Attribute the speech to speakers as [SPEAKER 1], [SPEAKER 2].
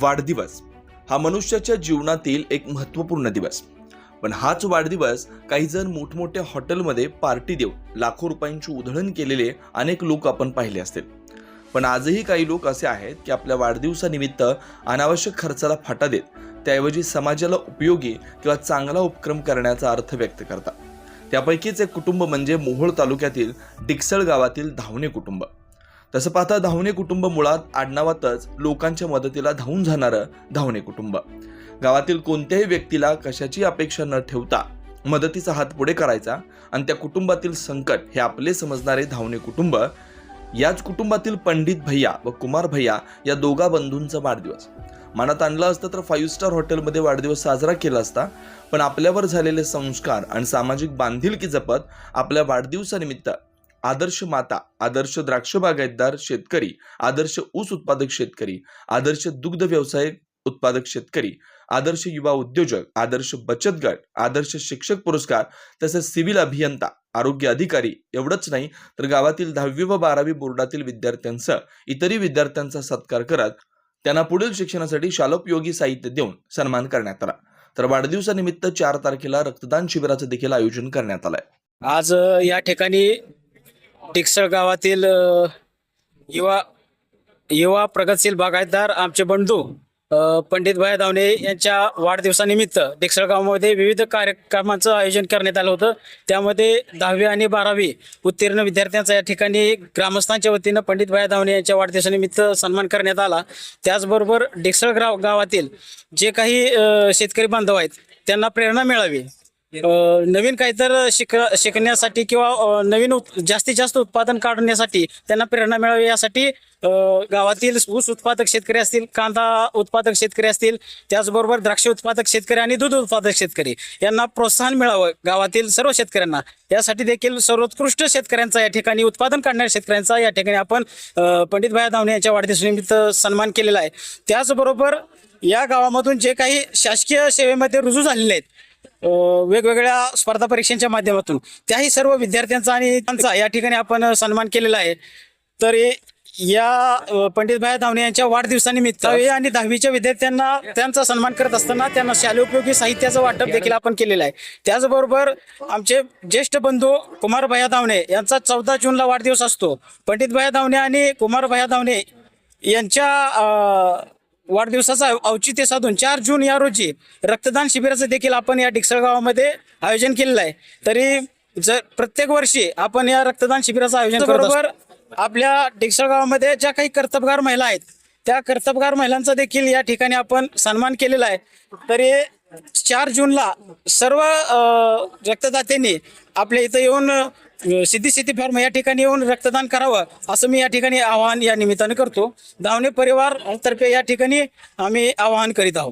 [SPEAKER 1] वाढदिवस. हा मनुष्याच्या जीवनातील एक महत्त्वपूर्ण दिवस. पण हाच वाढदिवस काही जण मोठमोठ्या हॉटेलमध्ये पार्टी देऊन लाखो रुपयांची उधळण केलेले अनेक लोक आपण पाहिले असतील. पण आजही काही लोक असे आहेत की आपल्या वाढदिवसानिमित्त अनावश्यक खर्चाला फाटा देत त्याऐवजी समाजाला उपयोगी किंवा चांगला उपक्रम करण्याचा अर्थ व्यक्त करतात. त्यापैकीच एक कुटुंब म्हणजे मोहोळ तालुक्यातील डिक्सळ गावातील धावणे कुटुंब. तसं पाहता धावणे कुटुंब मुळात आडनावातच लोकांच्या मदतीला धावून जाणारं धावणे कुटुंब. गावातील कोणत्याही व्यक्तीला कशाची अपेक्षा न ठेवता मदतीचा हात पुढे करायचा आणि त्या कुटुंबातील संकट हे आपले समजणारे धावणे कुटुंब याच कुटुंबातील पंडित भैया व कुमार भैया या दोघा बंधूंचा वाढदिवस. मनात आणलं असतं तर फाईव्ह स्टार हॉटेलमध्ये वाढदिवस साजरा केला असता पण आपल्यावर झालेले संस्कार आणि सामाजिक बांधिलकी जपत आपल्या वाढदिवसानिमित्त आदर्श माता आदर्श द्राक्ष बागायतदार शेतकरी आदर्श ऊस उत्पादक शेतकरी आदर्श दुग्ध व्यवसाय उत्पादक शेतकरी आदर्श युवा उद्योजक आदर्श बचत गट आदर्श शिक्षक पुरस्कार तसेच सिव्हिल अभियंता आरोग्य अधिकारी एवढंच नाही तर गावातील दहावी व बारावी बोर्डातील विद्यार्थ्यांसह इतरही विद्यार्थ्यांचा सत्कार करत त्यांना पुढील शिक्षणासाठी शालोपयोगी साहित्य देऊन सन्मान करण्यात आला. तर वाढदिवसानिमित्त चार तारखेला रक्तदान शिबिराचं देखील आयोजन करण्यात आलंय.
[SPEAKER 2] आज या ठिकाणी टिकसळ गावातील युवा युवा प्रगतशील बागायतदार आमचे बंधू अ, पंडित भाई दावणे यांच्या वाढदिवसानिमित्त टिकसळ गावामध्ये विविध कार्यक्रमांचं आयोजन करण्यात आलं होतं. त्यामध्ये दहावी आणि बारावी उत्तीर्ण विद्यार्थ्यांचा या ठिकाणी ग्रामस्थांच्या वतीनं पंडित भाई दावणे यांच्या वाढदिवसानिमित्त सन्मान करण्यात आला. त्याचबरोबर डिक्सळ गाव गावातील जे काही शेतकरी बांधव आहेत त्यांना प्रेरणा मिळावी. नवीन काहीतर शिक शिकण्यासाठी किंवा अ, नवीन उत- जास्तीत जास्त उत्पादन काढण्यासाठी त्यांना प्रेरणा मिळावी यासाठी अ, गावातील ऊस उत्पादक शेतकरी असतील कांदा उत्पादक शेतकरी असतील त्याचबरोबर द्राक्ष उत्पादक शेतकरी आणि दूध उत्पादक शेतकरी यांना प्रोत्साहन मिळावं गावातील सर्व शेतकऱ्यांना. यासाठी देखील सर्वोत्कृष्ट शेतकऱ्यांचा या ठिकाणी उत्पादन काढणाऱ्या शेतकऱ्यांचा या ठिकाणी आपण अ, पंडित धावणे यांच्या वाढदिवसानिमित्त सन्मान केलेला आहे. त्याचबरोबर या गावामधून जे काही शासकीय सेवेमध्ये रुजू झालेले आहेत वेगवेगळ्या स्पर्धा परीक्षांच्या माध्यमातून. त्याही सर्व विद्यार्थ्यांचा आणि त्यांचा या ठिकाणी आपण सन्मान केलेला आहे. तर या अ, पंडित धावणे यांच्या वाढदिवसानिमित्त दहावी आणि दहावीच्या विद्यार्थ्यांना त्यांचा सन्मान करत असताना त्यांना शालेयोपयोगी साहित्याचं वाटप देखील आपण केलेलं आहे. त्याचबरोबर आमचे ज्येष्ठ बंधू कुमार भया धावणे यांचा चौदा जूनला वाढदिवस असतो. पंडित भया धावणे आणि कुमार भया धावणे यांच्या वाढदिवसाचा औचित्य साधून चार जून या रोजी रक्तदान शिबिराचं देखील आपण या डिक्सळ गावामध्ये आयोजन केलेलं आहे. तरी जर प्रत्येक वर्षी आपण या रक्तदान शिबिराचं आयोजन बरोबर. आपल्या डिक्सळ गावामध्ये ज्या काही कर्तबगार महिला आहेत त्या कर्तबगार महिलांचा देखील या ठिकाणी आपण सन्मान केलेला आहे. तरी चार जूनला सर्व रक्तदात्यांनी आपल्या इथं येऊन अ, सिद्धी सिद्धी फार्म या ठिकाणी येऊन रक्तदान करावं असं मी या ठिकाणी आवाहन या निमित्ताने करतो. धावणे परिवार तर्फे या ठिकाणी आम्ही आवाहन करीत आहोत.